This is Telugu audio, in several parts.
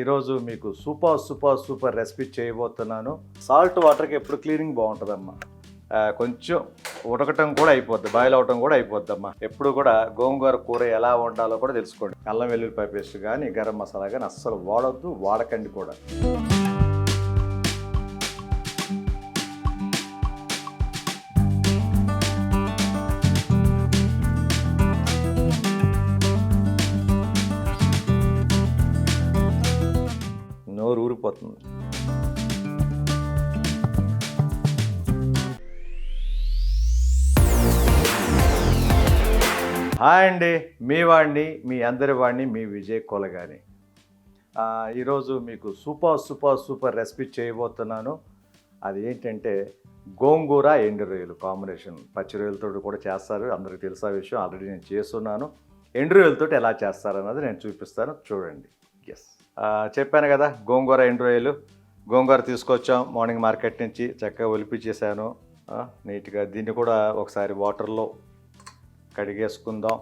ఈరోజు మీకు సూపర్ సూపర్ సూపర్ రెసిపీ చేయబోతున్నాను. సాల్ట్ వాటర్కి ఎప్పుడు క్లీనింగ్ బాగుంటుందమ్మా. కొంచెం ఉడకటం కూడా అయిపోద్ది బాయిల్ అవటం కూడా అయిపోద్దమ్మా. ఎప్పుడు కూడా గోంగూర కూర ఎలా వండాలో కూడా తెలుసుకోండి. అల్లం వెల్లుల్లిపాయ పేస్ట్ కానీ గరం మసాలా కానీ అస్సలు వాడొద్దు వాడకండి కూడా. హాయ్ అండి. మీ వాడిని మీ అందరి వాడిని మీ విజయ్ కొలగాని. ఈరోజు మీకు సూపర్ సూపర్ సూపర్ రెసిపీ చేయబోతున్నాను. అది ఏంటంటే గోంగూర ఎండు రొయ్యలు కాంబినేషన్. పచ్చి రొయ్యలతో కూడా చేస్తారు. అందరికీ తెలిసా విషయం. ఆల్రెడీ నేను చేస్తున్నాను. ఎండు రొయ్యలతో ఎలా చేస్తారన్నది నేను చూపిస్తాను. చూడండి. ఎస్ చెప్పాను కదా గోంగూర ఎండు రొయ్యలు. గోంగూర తీసుకొచ్చాం. మార్నింగ్ మార్కెట్ నుంచి చక్కగా ఒలిపించేసాను చేశాను నీట్గా దీన్ని కూడా ఒకసారి వాటర్లో కడిగేసుకుందాం.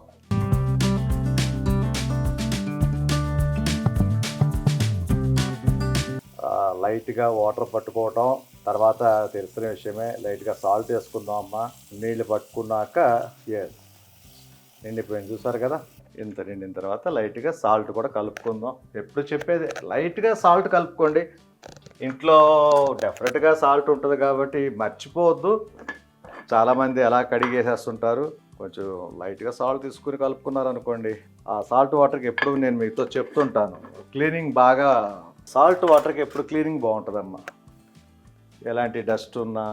లైట్గా వాటర్ పట్టుకోవటం తర్వాత తెలిసిన విషయమే లైట్గా సాల్ట్ వేసుకుందాం అమ్మ. నీళ్ళు పట్టుకున్నాక ఎస్ నిండిపోయింది చూసారు కదా? ఇంత నిండిన తర్వాత లైట్గా సాల్ట్ కూడా కలుపుకుందాం. ఎప్పుడు చెప్పేది? లైట్గా సాల్ట్ కలుపుకోండి. ఇంట్లో డెఫినెట్గా సాల్ట్ ఉంటుంది కాబట్టి మర్చిపోవద్దు. చాలామంది ఎలా కడిగేసేస్తుంటారు. కొంచెం లైట్గా సాల్ట్ తీసుకుని కలుపుకున్నారనుకోండి ఆ సాల్ట్ వాటర్కి ఎప్పుడు నేను మీతో చెప్తుంటాను. క్లీనింగ్ బాగా సాల్ట్ వాటర్కి ఎప్పుడు క్లీనింగ్ బాగుంటుందమ్మా. ఎలాంటి డస్ట్ ఉన్నా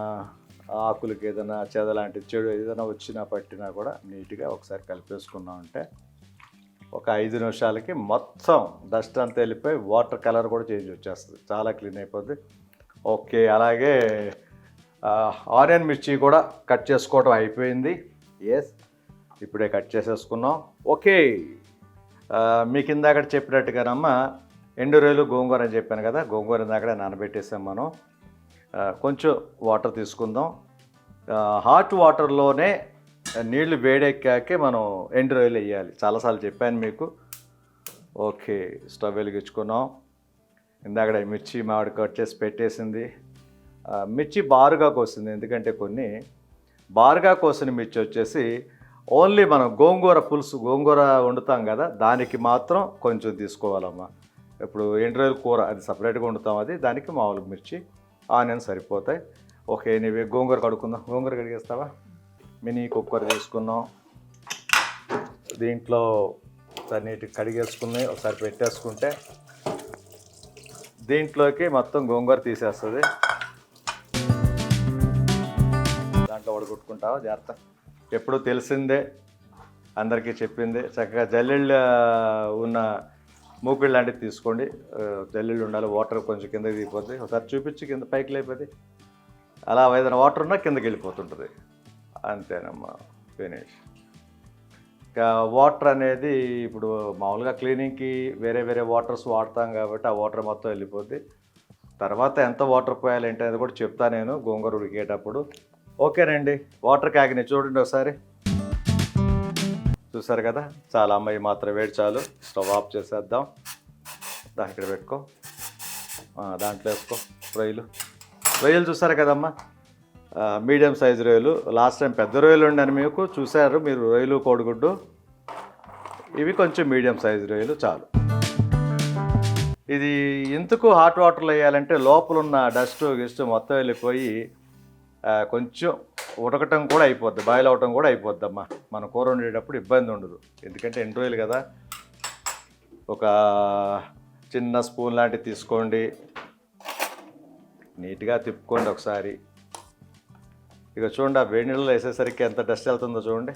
ఆకులకి ఏదైనా చెద లాంటి చెడు ఏదైనా వచ్చినా పట్టినా కూడా నీట్గా ఒకసారి కలిపేసుకున్నామంటే ఒక ఐదు నిమిషాలకి మొత్తం డస్ట్ అంతా వెళ్ళిపోయి వాటర్ కలర్ కూడా చేంజ్ వచ్చేస్తుంది. చాలా క్లీన్ అయిపోద్ది. ఓకే అలాగే ఆనియన్ మిర్చి కూడా కట్ చేసుకోవడం అయిపోయింది. ఎస్ ఇప్పుడే కట్ చేసేసుకున్నాం. ఓకే. మీకు ఇందాక చెప్పినట్టుగానమ్మా ఎండు రొయ్యలు గోంగూర అని చెప్పాను కదా గోంగూర ఇందాక నానబెట్టేసాం మనం. కొంచెం వాటర్ తీసుకుందాం. హాట్ వాటర్లోనే నీళ్ళు వేడెక్కాకే మనం ఎండు రొయ్యలు వేయాలి. చాలాసార్లు చెప్పాను మీకు. ఓకే స్టవ్ వెలిగించుకున్నాం. ఇందాక మిర్చి మామిడి కట్ చేసి పెట్టేసింది. మిర్చి బారుగా కోసింది ఎందుకంటే కొన్ని బారుగా కోసిన మిర్చి వచ్చేసి ఓన్లీ మనం గోంగూర పులుసు గోంగూర వండుతాం కదా దానికి మాత్రం కొంచెం తీసుకోవాలమ్మా. ఇప్పుడు ఎండ్రాయిల్ కూర అది సపరేట్గా వండుతాం అది దానికి మామూలు మిర్చి ఆనియన్ సరిపోతాయి. ఓకే నీవి గోంగూర కడుక్కుందాం. గోంగూర కడిగేస్తావా? మినీ కుక్కర్ తీసుకున్నాం. దీంట్లో నీటికి కడిగేసుకుని ఒకసారి పెట్టేసుకుంటే దీంట్లోకి మొత్తం గోంగూర తీసేస్తుంది. దాంట్లో వడగొట్టుకుంటావా? జాగ్రత్త. ఎప్పుడూ తెలిసిందే అందరికీ చెప్పింది. చక్కగా జల్లెళ్ళు ఉన్న మూపిళ్ళు లాంటివి తీసుకోండి. ఆ, జల్లెళ్ళు ఉండాలి వాటర్ కొంచెం కిందకి దిగిపోతుంది ఒకసారి చూపించి కింద పైకి లేకపోతే అలా ఏదైనా వాటర్ ఉన్నా కిందకి వెళ్ళిపోతుంటుంది. అంతేనమ్మా ఫినిష్. ఇంకా వాటర్ అనేది ఇప్పుడు మామూలుగా క్లీనింగ్కి వేరే వేరే వాటర్స్ వాడతాం కాబట్టి ఆ వాటర్ మొత్తం వెళ్ళిపోద్ది. తర్వాత ఎంత వాటర్ పోయాలి ఏంటి అది కూడా చెప్తా నేను గోంగూర ఉడికేటప్పుడు. ఓకేనండి వాటర్ క్యాగ్ని చూడండి ఒకసారి. చూసారు కదా? చాలా అమ్మాయి మాత్రం వేడి చాలు. స్టవ్ ఆఫ్ చేసేద్దాం. దాని ఇక్కడ పెట్టుకో. దాంట్లో వేసుకో. రొయ్యలు. రొయ్యలు చూసారు కదమ్మా? మీడియం సైజు రొయ్యలు. లాస్ట్ టైం పెద్ద రొయ్యలు ఉండని మీకు. చూసారు మీరు రొయ్యలు కోడిగుడ్డు. ఇవి కొంచెం మీడియం సైజు రొయ్యలు చాలు. ఇది ఎందుకు హాట్ వాటర్లో వేయాలంటే లోపల ఉన్న డస్ట్ గిస్ట్ మొత్తం వెళ్ళిపోయి కొంచెం ఉడకటం కూడా అయిపోద్ది బాయిల్ అవటం కూడా అయిపోద్దమ్మా. మన కూర వండేటప్పుడు ఇబ్బంది ఉండదు. ఎందుకంటే ఎన్ని రోజులు కదా. ఒక చిన్న స్పూన్ లాంటివి తీసుకోండి. నీట్గా తిప్పుకోండి ఒకసారి. ఇక చూడండి ఆ వేడి నీళ్ళలో వేసేసరికి ఎంత డస్ట్ వెళ్తుందో చూడండి.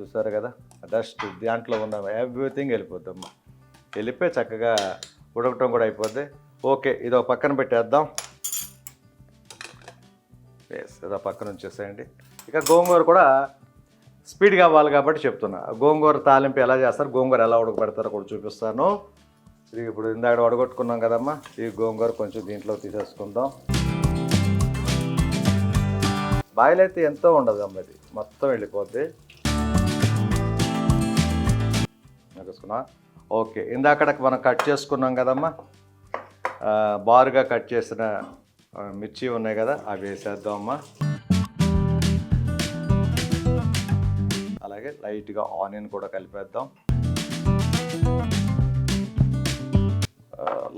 చూసారు కదా ఆ డస్ట్ దాంట్లో ఉన్న ఎవ్రీథింగ్ వెళ్ళిపోద్దమ్మా. వెళ్ళిపోయి చక్కగా ఉడకటం కూడా అయిపోద్ది. ఓకే ఇది ఒక పక్కన పెట్టేద్దాం. ఎస్ ఏదో పక్కన ఉంచేసేయండి ఇక గోంగూర కూడా స్పీడ్గా అవ్వాలి కాబట్టి చెప్తున్నా. గోంగూర తాలింపు ఎలా చేస్తారు గోంగూర ఎలా ఉడకబెడతారో కూడా చూపిస్తాను. ఇది ఇప్పుడు ఇందాక వడగొట్టుకున్నాం కదమ్మా. ఈ గోంగూర కొంచెం దీంట్లో తీసేసుకుందాం. బాయిల్ అయితే ఎంతో ఉండదు అమ్మ ఇది. మొత్తం వెళ్ళిపోద్ది. తీసుకున్నా ఓకే ఇందాక మనం కట్ చేసుకున్నాం కదమ్మా. బారుగా కట్ చేసిన మిర్చి ఉన్నాయి కదా అవి వేసేద్దాం అమ్మా. అలాగే లైట్గా ఆనియన్ కూడా కలిపేద్దాం.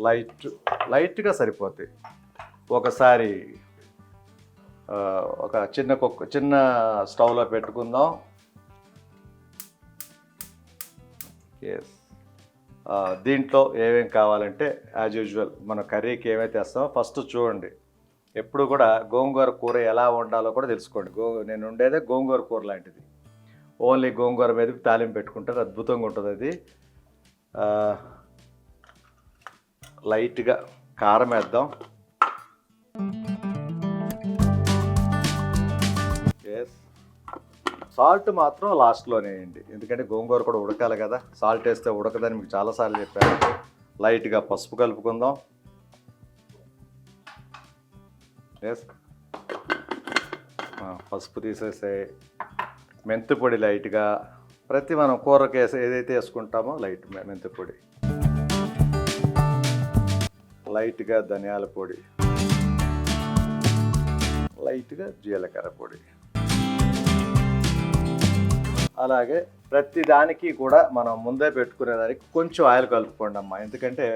లైట్ లైట్గా సరిపోతాయి. ఒకసారి ఒక చిన్న కుక్క చిన్న స్టవ్లో పెట్టుకుందాం. ఎస్ దీంట్లో ఏమేమి కావాలంటే యాజ్ యూజువల్ మన కర్రీకి ఏమైతే వేస్తామో ఫస్ట్ చూడండి. ఎప్పుడు కూడా గోంగూర కూర ఎలా వండాలో కూడా తెలుసుకోండి. గో నేను ఉండేదే గోంగూర కూర లాంటిది. ఓన్లీ గోంగూర మీద తాలింపు పెట్టుకుంటారు అద్భుతంగా ఉంటుంది అది. లైట్గా కారం వేద్దాం. ఎస్ సాల్ట్ మాత్రం లాస్ట్లోనే వేయండి. ఎందుకంటే గోంగూర కూడా ఉడకాలి కదా. సాల్ట్ వేస్తే ఉడకదని మీకు చాలాసార్లు చెప్పాను. లైట్గా పసుపు కలుపుకుందాం. ఎస్ పసుపు తీసేసే మెంతి పొడి లైట్గా ప్రతి మనం కూరకి వేసే ఏదైతే వేసుకుంటామో లైట్ మెంతి పొడి లైట్గా ధనియాల పొడి. లైట్గా జీలకర్ర పొడి. అలాగే ప్రతి దానికి కూడా మనం ముందే పెట్టుకునేదానికి కొంచెం ఆయిల్ కలుపుకోండి అమ్మా ఎందుకంటే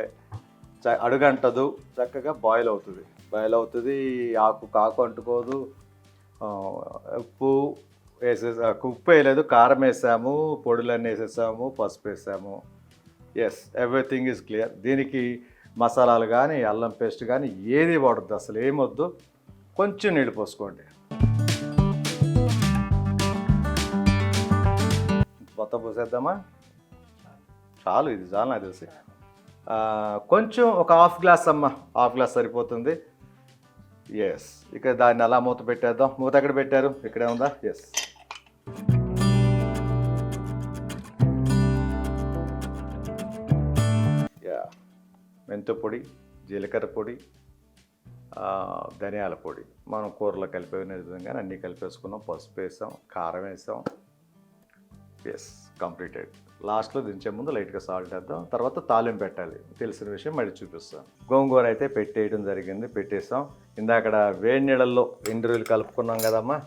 చ- అడుగంటదు చక్కగా బాయిల్ అవుతుంది. బయలు అవుతుంది ఆకు కాకు అంటుకోదు. ఉప్పు వేసేసా ఉప్పు వేయలేదు కారం వేసాము పొడులన్నీ వేసేసాము పసుపు వేసాము. ఎస్ ఎవ్రీథింగ్ ఈజ్ క్లియర్ దీనికి మసాలాలు కానీ అల్లం పేస్ట్ కానీ ఏది వాడద్దు అసలు ఏమొద్దు కొంచెం నీళ్ళు పోసుకోండి. మొత్తం పోసేద్దామా? చాలు ఇది చాలు నాకు తెలిసి. కొంచెం ఒక హాఫ్ గ్లాస్ అమ్మ హాఫ్ గ్లాస్ సరిపోతుంది. ఎస్ ఇక దాన్ని అలా మూత పెట్టేద్దాం. మూత ఎక్కడ పెట్టారు? ఇక్కడే ఉందా? ఎస్ యా మెంతు పొడి జీలకర్ర పొడి ధనియాల పొడి. మనం కూరలో కలిపే విధంగా అన్నీ కలిపేసుకున్నాం. పసుపు వేసాం కారం వేసాం. Yes completed. లాస్ట్లో దించే ముందు లైట్గా సాల్ట్ వేద్దాం. తర్వాత తాలిం పెట్టాలి. తెలిసిన విషయం మళ్ళీ చూపిస్తాం. గోంగూర అయితే పెట్టేయడం జరిగింది. పెట్టేస్తాం ఇందాకడ వేడి నీళ్ళల్లో ఎండు కలుపుకున్నాం కదమ్మా?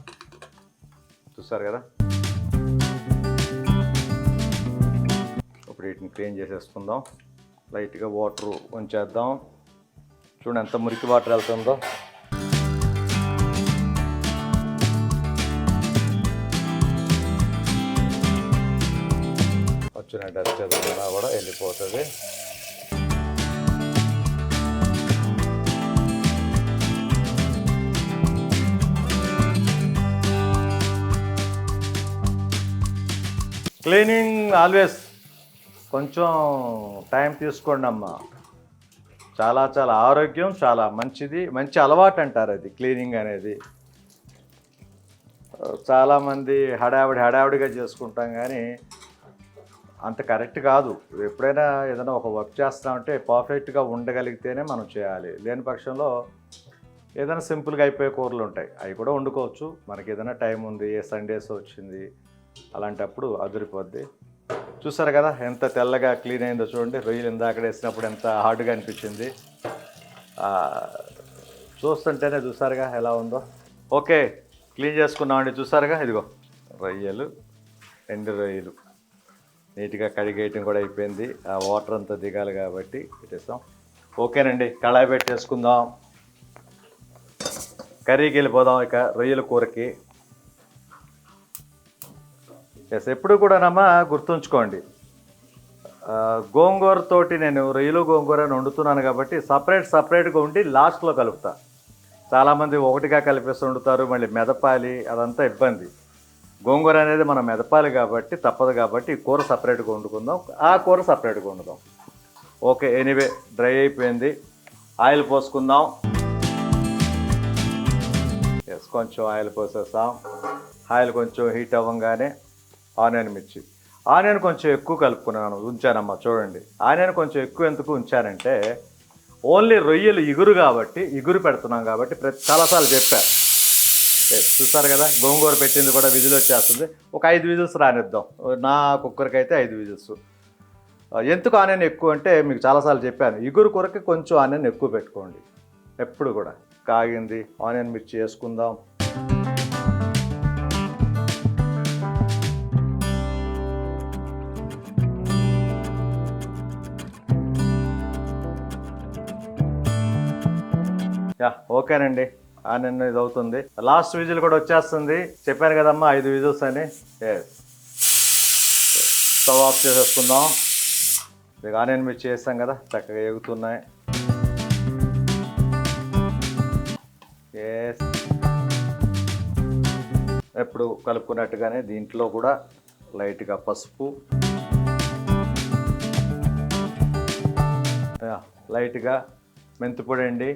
చూస్తారు కదా? ఇప్పుడు వీటిని క్లీన్ చేసేసుకుందాం. లైట్గా వాటర్ ఉంచేద్దాం. చూడండి ఎంత మురికి వాటర్ వెళ్తుందో. వచ్చిన డస్ట్ ఏదైనా కూడా వెళ్ళిపోతుంది. క్లీనింగ్ ఆల్వేస్ కొంచెం టైం తీసుకోండి అమ్మా. చాలా చాలా ఆరోగ్యం చాలా మంచిది. మంచి అలవాటు అంటారు అది క్లీనింగ్ అనేది. చాలామంది హడావిడి హడావిడిగా చేసుకుంటాం కానీ అంత కరెక్ట్ కాదు. ఎప్పుడైనా ఏదైనా ఒక వర్క్ చేస్తామంటే పర్ఫెక్ట్గా ఉండగలిగితేనే మనం చేయాలి. లేని పక్షంలో ఏదైనా సింపుల్గా అయిపోయే కూరలు ఉంటాయి. అవి కూడా వండుకోవచ్చు. మనకి ఏదైనా టైం ఉంది ఏ సండేస్ వచ్చింది అలాంటప్పుడు అదిరిపోద్ది. చూసారు కదా ఎంత తెల్లగా క్లీన్ అయిందో చూడండి. రొయ్యలు ఇందాక వేసినప్పుడు ఎంత హార్డ్గా అనిపించింది. చూస్తుంటేనే చూసారుగా ఎలా ఉందో. ఓకే క్లీన్ చేసుకున్నామండి చూసారుగా? ఇదిగో రొయ్యలు ఎండు రొయ్యలు. నీట్గా కడిగేయటం కూడా అయిపోయింది. ఆ వాటర్ అంతా దిగాలి కాబట్టి పెట్టేస్తాం. ఓకేనండి కళాయి పెట్టేసుకుందాం కర్రీకి వెళ్ళిపోదాం ఇక రొయ్యల కూరకి. ఎస్ ఎప్పుడు కూడానమ్మా గుర్తుంచుకోండి. గోంగూరతోటి నేను రొయ్యలు గోంగూర వండుతున్నాను కాబట్టి సపరేట్ సపరేట్గా ఉండి లాస్ట్లో కలుపుతా. చాలామంది ఒకటిగా కలిపేసి వండుతారు మళ్ళీ మెదపాలి అదంతా ఇబ్బంది. గోంగూర అనేది మనం మెదపాలి కాబట్టి తప్పదు కాబట్టి ఈ కూర సపరేట్గా వండుకుందాం. ఆ కూర సపరేట్గా వండుదాం. ఓకే ఎనీవే డ్రై అయిపోయింది. ఆయిల్ పోసుకుందాం. ఎస్ కొంచెం ఆయిల్ పోసేస్తాం. ఆయిల్ కొంచెం హీట్ అవ్వగానే ఆనియన్ మిర్చి. ఆనియన్ కొంచెం ఎక్కువ కలుపుకున్నాను ఉంచానమ్మా చూడండి. ఆనియన్ కొంచెం ఎక్కువ ఎందుకు ఉంచానంటే ఓన్లీ రొయ్యలు ఇగురు కాబట్టి ఇగురు పెడుతున్నాం కాబట్టి ప్రతి చాలాసార్లు చెప్పారు చూస్తారు కదా గోంగూర పెట్టింది కూడా విజిల్ వచ్చేస్తుంది. ఒక ఐదు విజిల్స్ రానిద్దాం. నా కుక్కర్కి అయితే ఐదు విజిల్స్. ఎందుకు ఆనియన్ ఎక్కువ అంటే మీకు చాలాసార్లు చెప్పాను ఇగురు కూరకి కొంచెం ఆనియన్ ఎక్కువ పెట్టుకోండి. ఎప్పుడు కూడా. కాగింది ఆనియన్ మిర్చి వేసుకుందాం. యా ఓకేనండి. అని ఇది అవుతుంది లాస్ట్ విజిల్ కూడా వచ్చేస్తుంది. చెప్పాను కదమ్మా ఐదు విజిల్స్ అని. స్టవ్ ఆఫ్ చేసేసుకుందాం. ఇక ఆనియన్ మిర్చి చేస్తాం కదా చక్కగా ఎగుతున్నాయి. ఎప్పుడు కలుపుకున్నట్టుగానే దీంట్లో కూడా లైట్గా పసుపు. లైట్గా మెంతిపొడి అండి.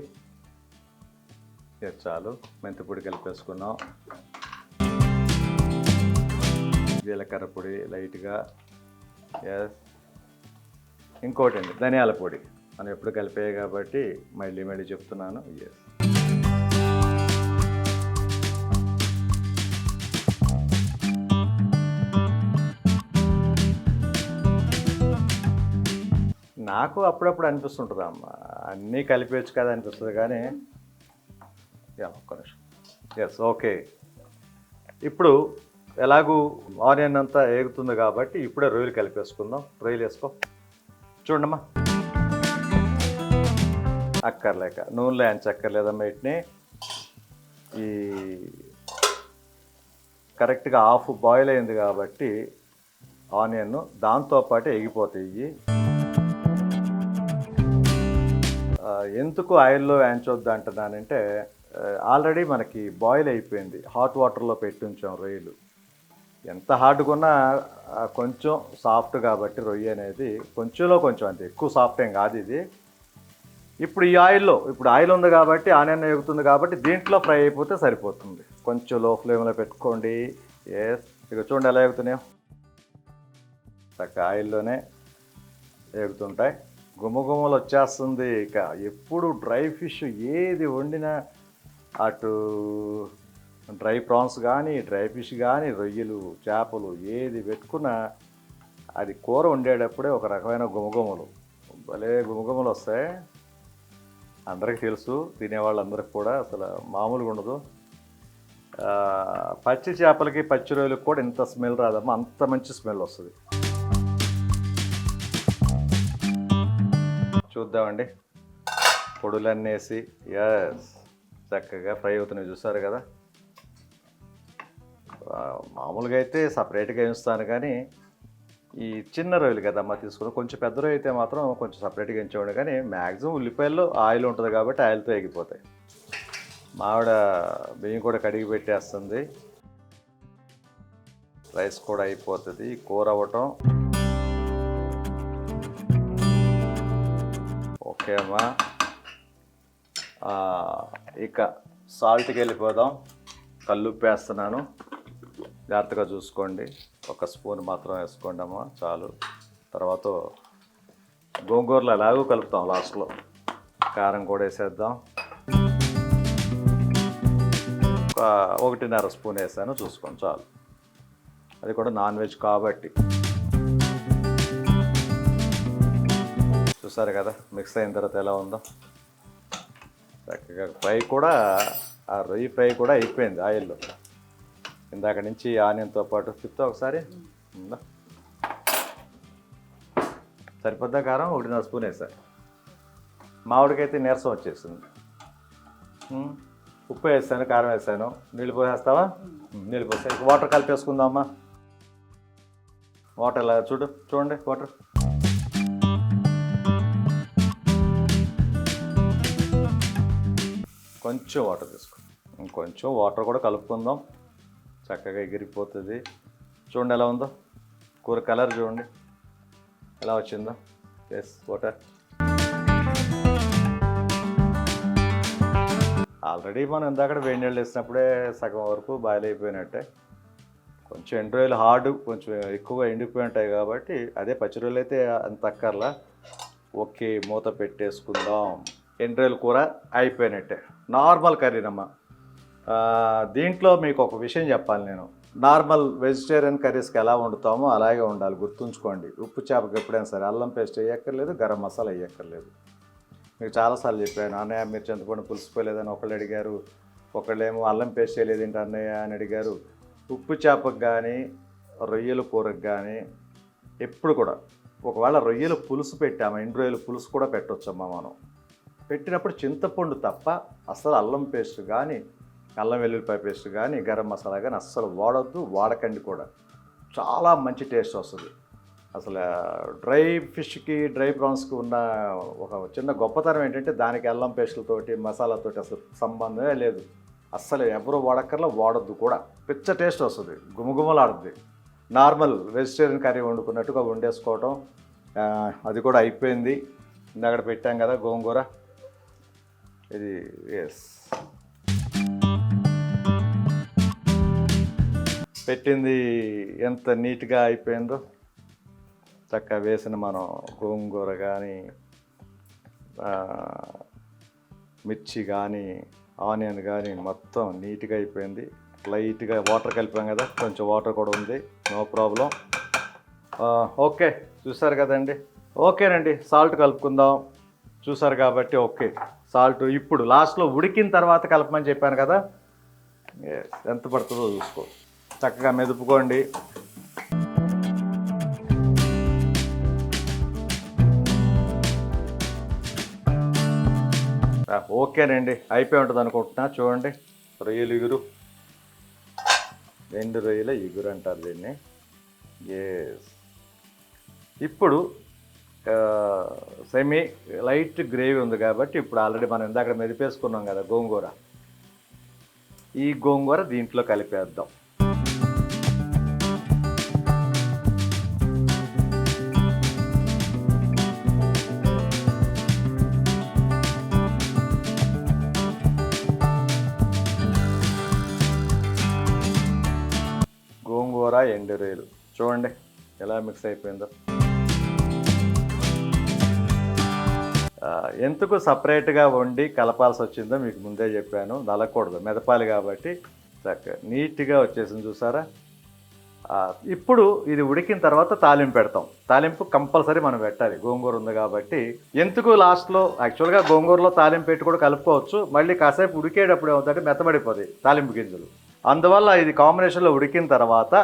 ఇది చాలు. మెంతిపొడి కలిపేసుకున్నాం జీలకర్ర పొడి లైట్గా. ఎస్ ఇంకోటి అండి ధనియాల పొడి. మనం ఎప్పుడు కలిపాయి కాబట్టి మళ్ళీ మళ్ళీ చెప్తున్నాను. ఎస్ నాకు అప్పుడప్పుడు అనిపిస్తుంటుంది అమ్మ అన్నీ కలిపేయచ్చు కదా అనిపిస్తుంది కానీ యా ఒక్క నిమిషం. ఎస్ ఓకే ఇప్పుడు ఎలాగూ ఆనియన్ అంతా ఏగుతుంది కాబట్టి ఇప్పుడే రొయ్యలు కలిపేసుకుందాం. రొయ్యలు వేసుకో. చూడమ్మా. అక్కర్లేక నూనెలో ఎంచక్కర్లేదమ్మా వీటిని ఈ కరెక్ట్గా హాఫ్ బాయిల్ అయింది కాబట్టి ఆనియన్ దాంతోపాటు ఎగిపోతాయి ఎందుకు ఆయిల్లో వేయించొద్దు అంటున్నానంటే ఆల్రెడీ మనకి బాయిల్ అయిపోయింది. హాట్ వాటర్లో పెట్టించాం రొయ్యలు. ఎంత హార్డ్గా కొంచెం సాఫ్ట్ కాబట్టి రొయ్య అనేది కొంచెంలో కొంచెం అంతే. ఎక్కువ సాఫ్ట్ ఏం కాదు ఇది. ఇప్పుడు ఈ ఆయిల్లో ఇప్పుడు ఆయిల్ ఉంది కాబట్టి ఆనియన్ ఎగుతుంది కాబట్టి దీంట్లో ఫ్రై అయిపోతే సరిపోతుంది. కొంచెం లో ఫ్లేమ్లో పెట్టుకోండి. ఎస్ ఇక చూడండి ఎలా ఎగుతున్నాయో చక్క ఆయిల్లోనే ఎగుతుంటాయి గుమగుమలు వచ్చేస్తుంది. ఇక ఎప్పుడు డ్రై ఫిష్ ఏది వండినా అటు డ్రై ప్రాన్స్ కానీ డ్రై ఫిష్ కానీ రొయ్యలు చేపలు ఏది పెట్టుకున్నా అది కూర వండేటప్పుడే ఒక రకమైన గుమగుమలు. భలే గుమగుమలు వస్తాయి. అందరికీ తెలుసు తినేవాళ్ళందరికి కూడా అసలు మామూలుగా ఉండదు. పచ్చి చేపలకి పచ్చి రొయ్యలకు కూడా ఇంత స్మెల్ రాదమ్మా అంత మంచి స్మెల్ వస్తుంది. చూద్దామండి. పొడులన్నీ వేసి ఎస్ చక్కగా ఫ్రై అవుతున్నాయి చూసారు కదా? మామూలుగా అయితే సపరేట్గా ఉంచుతాను కానీ ఈ చిన్న రొయ్యలు కదమ్మా తీసుకుని కొంచెం పెద్ద రొయ్య అయితే మాత్రం కొంచెం సపరేట్గా ఉంచేవాడు కానీ మ్యాక్సిమం ఉల్లిపాయల్లో ఆయిల్ ఉంటుంది కాబట్టి ఆయిల్తో ఎగిపోతాయి మావిడ బియ్యం కూడా కడిగి పెట్టేస్తుంది. రైస్ కూడా అయిపోతుంది కూర అవ్వటం. ఓకే అమ్మా. ఇక సాల్ట్కి వెళ్ళిపోదాం. కల్లుప్పు వేస్తున్నాను జాగ్రత్తగా చూసుకోండి. ఒక స్పూన్ మాత్రం వేసుకోండి అమ్మ చాలు. తర్వాత గోంగూరలు ఎలాగో కలుపుతాం లాస్ట్లో. కారం కూడా వేసేద్దాం. ఒక ఒకటిన్నర స్పూన్ వేసాను చూసుకోండి చాలు. అది కూడా నాన్ వెజ్ కాబట్టి. చూసారు కదా మిక్స్ అయిన తర్వాత ఎలా ఉందో. చక్కగా ఫ్రై కూడా ఆ రొయ్యి ఫ్రై కూడా అయిపోయింది ఆయిల్లో. ఇందాక నుంచి ఆనియన్తో పాటు తిప్పుతా ఒకసారి. ఉందా? సరిపోద్దా కారం ఒకటిన్నర స్పూన్ వేసాను మామిడికైతే నీరసం వచ్చేసింది. ఉప్పు వేసాను కారం వేసాను. నీళ్ళు పోసేస్తావా? నీళ్ళు పోసా. వాటర్ కలిపేసుకుందామా? వాటర్ ఇలా చూడు చూడండి వాటర్. కొంచెం వాటర్ తీసుకో. కొంచెం వాటర్ కూడా కలుపుకుందాం. చక్కగా ఎగిరిపోతుంది. చూడండి ఎలా ఉందో. కూర కలర్ చూడండి. ఎలా వచ్చిందో. ఎస్ వాటర్ ఆల్రెడీ మనం ఇందాక వేడి నీళ్ళు వేసినప్పుడే సగం వరకు బాయిల్ అయిపోయినట్టే. కొంచెం ఎండు రొయ్యలు హార్డ్ కొంచెం ఎక్కువగా ఎండిపోయి ఉంటాయి కాబట్టి అదే పచ్చి రొయ్యలు అయితే అంత అక్కర్లా. ఓకే మూత పెట్టేసుకుందాం. ఎండు కూర అయిపోయినట్టే. నార్మల్ కర్రీనమ్మ దీంట్లో మీకు ఒక విషయం చెప్పాలి నేను. నార్మల్ వెజిటేరియన్ కర్రీస్కి ఎలా వండుతామో అలాగే ఉండాలి. గుర్తుంచుకోండి. ఉప్పు చేపకి ఎప్పుడైనా సరే అల్లం పేస్ట్ వేయక్కర్లేదు గరం మసాలా వేయక్కర్లేదు. మీకు చాలాసార్లు చెప్పాను అన్నయ్య మీరు చింతపండు పులిసిపోలేదని ఒకళ్ళు అడిగారు ఒకళ్ళేమో అల్లం పేస్ట్ వేయలేదు ఏంటి అన్నయ్య? అని అడిగారు. ఉప్పు చేపకు కానీ రొయ్యల కూరకు కానీ ఎప్పుడు కూడా. ఒకవేళ రొయ్యల పులుసు పెట్టాము ఎండు రొయ్యలు పులుసు కూడా పెట్టొచ్చమ్మా మనం. పెట్టినప్పుడు చింతపండు తప్ప అసలు అల్లం పేస్ట్ కానీ అల్లం వెల్లుల్లిపాయ పేస్ట్ కానీ గరం మసాలా కానీ అస్సలు వాడొద్దు వాడకండి కూడా. చాలా మంచి టేస్ట్ వస్తుంది. అసలు డ్రై ఫిష్కి డ్రై ప్రాన్స్కి ఉన్న ఒక చిన్న గొప్పతనం ఏంటంటే దానికి అల్లం పేస్టులతోటి మసాలాతోటి అసలు సంబంధమే లేదు. అస్సలు ఎవరు వాడక్కర్లా వాడొద్దు కూడా. పిచ్చ టేస్ట్ వస్తుంది. గుమగుమలాడుద్ది. నార్మల్ వెజిటేరియన్ కర్రీ వండుకున్నట్టుగా వండేసుకోవటం అది కూడా అయిపోయింది. ఇందాక పెట్టాం కదా గోంగూర. ఇది ఎస్ పెట్టింది ఎంత నీట్గా అయిపోయిందో చక్కగా వేసిన మనం గోంగూర కానీ మిర్చి కానీ ఆనియన్ కానీ మొత్తం నీట్గా అయిపోయింది. లైట్గా వాటర్ కలిపాం కదా కొంచెం వాటర్ కూడా ఉంది. No problem. ఓకే. చూసారు కదండి? ఓకేనండి. సాల్ట్ కలుపుకుందాం. చూసారు కాబట్టి ఓకే. సాల్ట్ ఇప్పుడు లాస్ట్లో ఉడికిన తర్వాత కలపమని చెప్పాను కదా. ఎంత పడుతుందో చూసుకో. చక్కగా మెదుపుకోండి. ఓకేనండి అయిపోయి ఉంటుంది అనుకుంటున్నా. చూడండి రొయ్యలు ఇగురు. రెండు రొయ్యల ఇగురు అంటారు దీన్ని. ఏ ఇప్పుడు సెమీ లైట్ గ్రేవీ ఉంది కాబట్టి ఇప్పుడు ఆల్రెడీ మనం ఇందాక మెదిపేసుకున్నాం కదా గోంగూర. ఈ గోంగూర దీంట్లో కలిపేద్దాం. గోంగూర ఎండు రొయ్యలు చూడండి ఎలా మిక్స్ అయిపోయిందో. ఎందుకు సపరేట్గా వండి కలపాల్సి వచ్చిందో మీకు ముందే చెప్పాను. నలకూడదు. మెదపాలి కాబట్టి చక్కగా నీట్గా వచ్చేసింది చూసారా? ఇప్పుడు ఇది ఉడికిన తర్వాత తాలింపు పెడతాం. తాలింపు కంపల్సరీ మనం పెట్టాలి. గోంగూర ఉంది కాబట్టి. ఎందుకు లాస్ట్లో? యాక్చువల్గా గోంగూరలో తాలింపు పెట్టి కూడా కలుపుకోవచ్చు. మళ్ళీ కాసేపు ఉడికేటప్పుడు ఏమవుతుందంటే మెత్తబడిపోతుంది తాలింపు గింజలు. అందువల్ల ఇది కాంబినేషన్లో ఉడికిన తర్వాత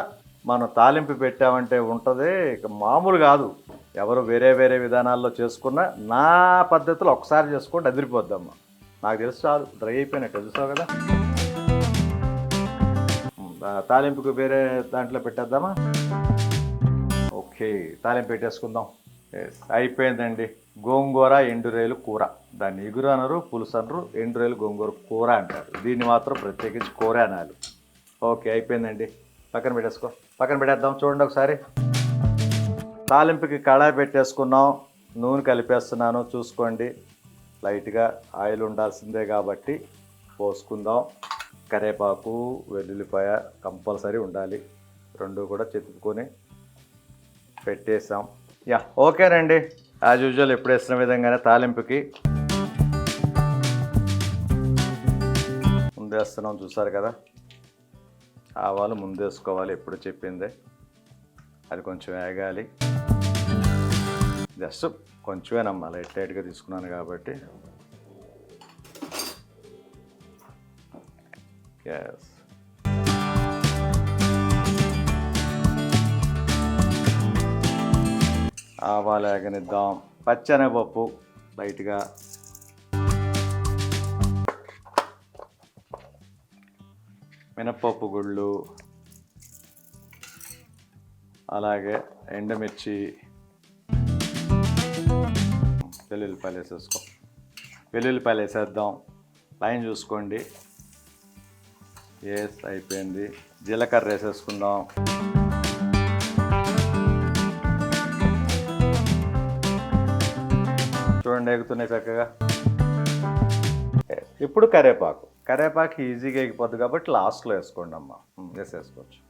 మనం తాలింపు పెట్టామంటే ఉంటుంది ఇక మామూలు కాదు. ఎవరు వేరే వేరే విధానాల్లో చేసుకున్నా నా పద్ధతిలో ఒకసారి చేసుకోండి అదిరిపోద్దమ్మా. నాకు తెలుసు చాలు డ్రై అయిపోయినట్టు తెలుసావు కదా. తాలింపుకు వేరే దాంట్లో పెట్టేద్దామా? ఓకే తాలింపు పెట్టేసుకుందాం. అయిపోయిందండి. గోంగూర ఎండురేలు కూర. దాన్ని ఎగురు అనరు పులుసు అనరు ఎండురేలు గోంగూర కూర అంటారు. దీన్ని మాత్రం ప్రత్యేకించి కూర అనాలి. ఓకే అయిపోయిందండి. పక్కన పెట్టేసుకో. పక్కన పెట్టేద్దాం. చూడండి ఒకసారి. తాలింపుకి కళాయి పెట్టేసుకున్నాం. నూనె కలిపేస్తున్నాను చూసుకోండి. లైట్గా ఆయిల్ ఉండాల్సిందే కాబట్టి పోసుకుందాం. కరేపాకు వెల్లుల్లిపాయ కంపల్సరీ ఉండాలి. రెండు కూడా చెప్పుకొని పెట్టేసాం. యా ఓకేనండి. యాజ్ యూజువల్ ఎప్పుడు వేసిన విధంగానే తాలింపుకి ముందేస్తున్నాం చూసారు కదా? ఆవాలు ముందేసుకోవాలి ఎప్పుడు చెప్పిందే. అది కొంచెం వేగాలి. జస్ట్ కొంచెమేనమ్మా లైట్ లైట్గా తీసుకున్నాను కాబట్టి. ఎస్ ఆవాలు వేగనిద్దాం. పచ్చెనగపప్పు లైట్గా మినప్పప్పు గుళ్ళు అలాగే ఎండుమిర్చి వెల్లుల్లిపాయలు వేసేసుకో. వెల్లుల్లిపాయలు వేసేద్దాం. లైన్ చూసుకోండి. ఎస్ అయిపోయింది. జీలకర్ర వేసేసుకుందాం. చూడండి ఎగుతున్నాయి చక్కగా. ఇప్పుడు కరేపాకు. కరేపాకు ఈజీగా ఎగిపోద్ది కాబట్టి లాస్ట్లో వేసుకోండి అమ్మ వేసేసుకోవచ్చు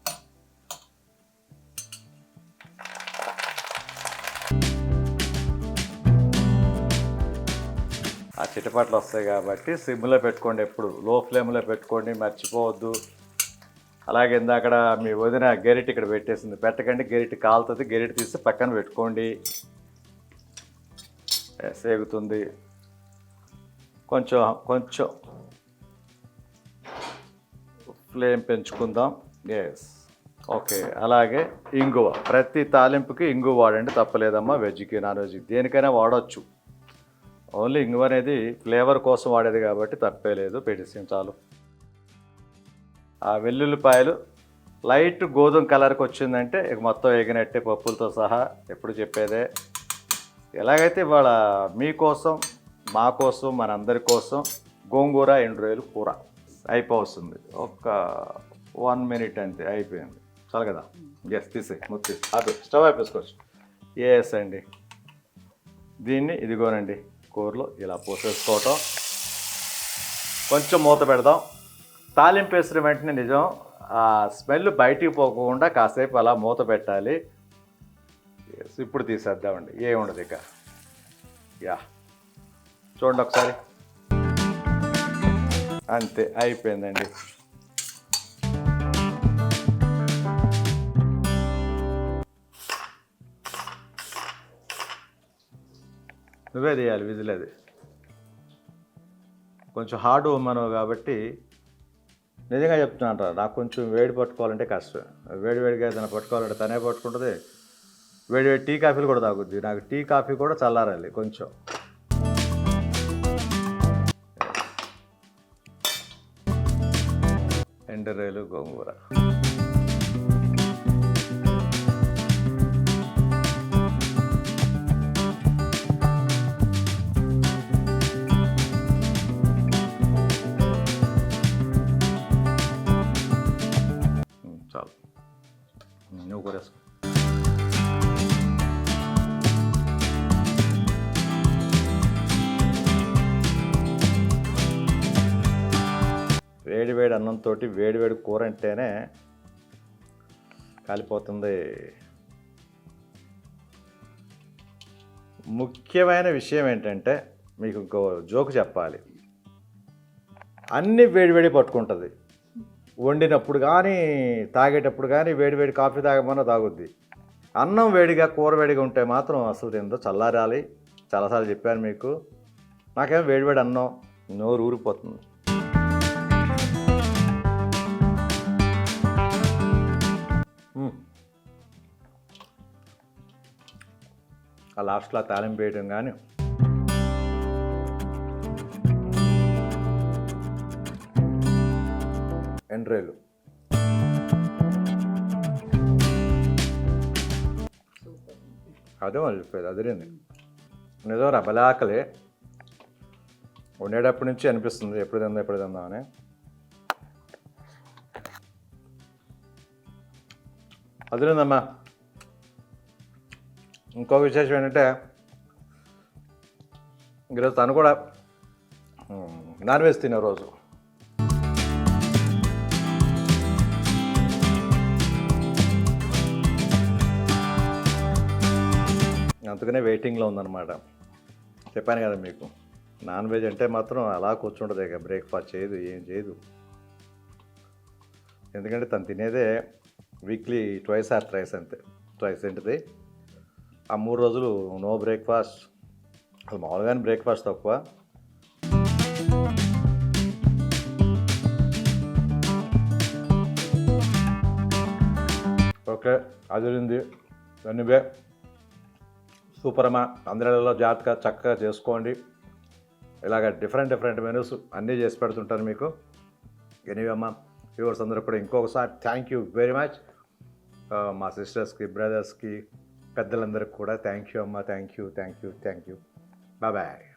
ఆ చిటపట్లు వస్తాయి కాబట్టి సిమ్లో పెట్టుకోండి ఎప్పుడు. లో ఫ్లేమ్లో పెట్టుకోండి మర్చిపోవద్దు. అలాగే ఇందాకడ మీ వదిన గెరిట్ ఇక్కడ పెట్టేసింది. పెట్టకండి గెరిట్ కాలుతుంది గెరిట్ తీసి పక్కన పెట్టుకోండి. సేగుతుంది కొంచెం కొంచెం ఫ్లేమ్ పెంచుకుందాం. ఎస్ ఓకే అలాగే ఇంగువ. ప్రతి తాలింపుకి ఇంగువ వాడండి. తప్పలేదమ్మా. వెజ్కి నాన్ వెజ్కి దేనికైనా వాడవచ్చు ఓన్లీ ఇంగువ అనేది ఫ్లేవర్ కోసం వాడేది కాబట్టి తప్పే లేదు. పెట్టేసి చాలు. ఆ వెల్లుల్లిపాయలు లైట్ గోధుమ కలర్కి వచ్చిందంటే ఇక మొత్తం ఎగినట్టే పప్పులతో సహా ఎప్పుడు చెప్పేదే. ఎలాగైతే ఇవాళ మీకోసం మా కోసం మనందరి కోసం గోంగూర ఎండు రొయ్యలు కూర. అయిపోతుంది ఒక్క వన్ మినిట్ అంతే అయిపోయింది. చాలు కదా? ఎస్ తీసే ముత్తి అటు స్టవ్ అయిపోసుకోవచ్చు ఎస్ అండి. దీన్ని ఇదిగోనండి కూరలో ఇలా పోసేసుకోవటం. కొంచెం మూత పెడదాం. తాలింపు వేసిన వెంటనే నిజం ఆ స్మెల్ బయటికి పోకుండా కాసేపు అలా మూత పెట్టాలి. ఇప్పుడు తీసేద్దామండి. ఏముండదు ఇక. యా. చూడండి ఒకసారి. అంతే అయిపోయిందండి నువ్వే తీయాలి విజిల్ అది కొంచెం హార్డ్ ఉమ్మను కాబట్టి నిజంగా చెప్తున్నాను నాకు కొంచెం వేడి పట్టుకోవాలంటే కష్టం. వేడి వేడిగా ఏదైనా పట్టుకోవాలంటే తనే పట్టుకుంటుంది. వేడి వేడి టీ కాఫీలు కూడా తాగుద్ది. నాకు టీ కాఫీ కూడా చల్లారాలి కొంచెం. ఎండరేలు గోంగూర వేడి అన్నంతో వేడి వేడి కూర అంటేనే కాలిపోతుంది. ముఖ్యమైన విషయం ఏంటంటే మీకు ఇంకో జోకు చెప్పాలి. అన్నీ వేడి వేడి పట్టుకుంటుంది. వండినప్పుడు కానీ తాగేటప్పుడు కానీ వేడి వేడి కాఫీ తాగమన్నా తాగుద్ది. అన్నం వేడిగా కూర వేడిగా ఉంటే మాత్రం అసలు తిందో చల్లారాలి. చాలాసార్లు చెప్పాను మీకు. నాకేమో వేడి వేడి అన్నం నోరు ఊరిపోతుంది ఆ లాస్ట్లో తాళం తాలింపు వేయడం కానీ. ఎండ్రేలు అదే వాళ్ళు చెప్పేది అదిరింది. నిజం రబలాకలే. ఆకలి వండేటప్పటి నుంచి అనిపిస్తుంది ఎప్పుడు తిందా ఎప్పుడు తిందా అని. అదిరిందమ్మా. ఇంకో విశేషం ఏంటంటే ఈరోజు తను కూడా నాన్ వెజ్ తినే రోజు. అందుకనే వెయిటింగ్లో ఉందన్నమాట. చెప్పాను కదా మీకు నాన్ వెజ్ అంటే మాత్రం అలా కూర్చుంటుంది ఇక బ్రేక్ఫాస్ట్ చేయదు ఏం చేయదు. ఎందుకంటే తను తినేదే వీక్లీ ట్వైస్ ఆర్ ట్రైస్ అంతే ట్రైస్ ఏంటిది? ఆ మూడు రోజులు నో బ్రేక్ఫాస్ట్. అసలు మామూలుగానే బ్రేక్ఫాస్ట్ తక్కువ. ఓకే అదిరింది వెన్నుబే సూపర్ అమ్మా అందరిలో జాగ్రత్తగా చక్కగా చేసుకోండి. ఇలాగ డిఫరెంట్ డిఫరెంట్ మెనూస్ అన్నీ చేసి పెడుతుంటాను మీకు. ఎనివమ్మా అమ్మా వ్యూవర్స్ అందరూ కూడా ఇంకొకసారి థ్యాంక్ యూ వెరీ మచ్ మా సిస్టర్స్కి బ్రదర్స్కి పెద్దలందరికీ కూడా థ్యాంక్ యూ అమ్మ thank you thank you thank you bye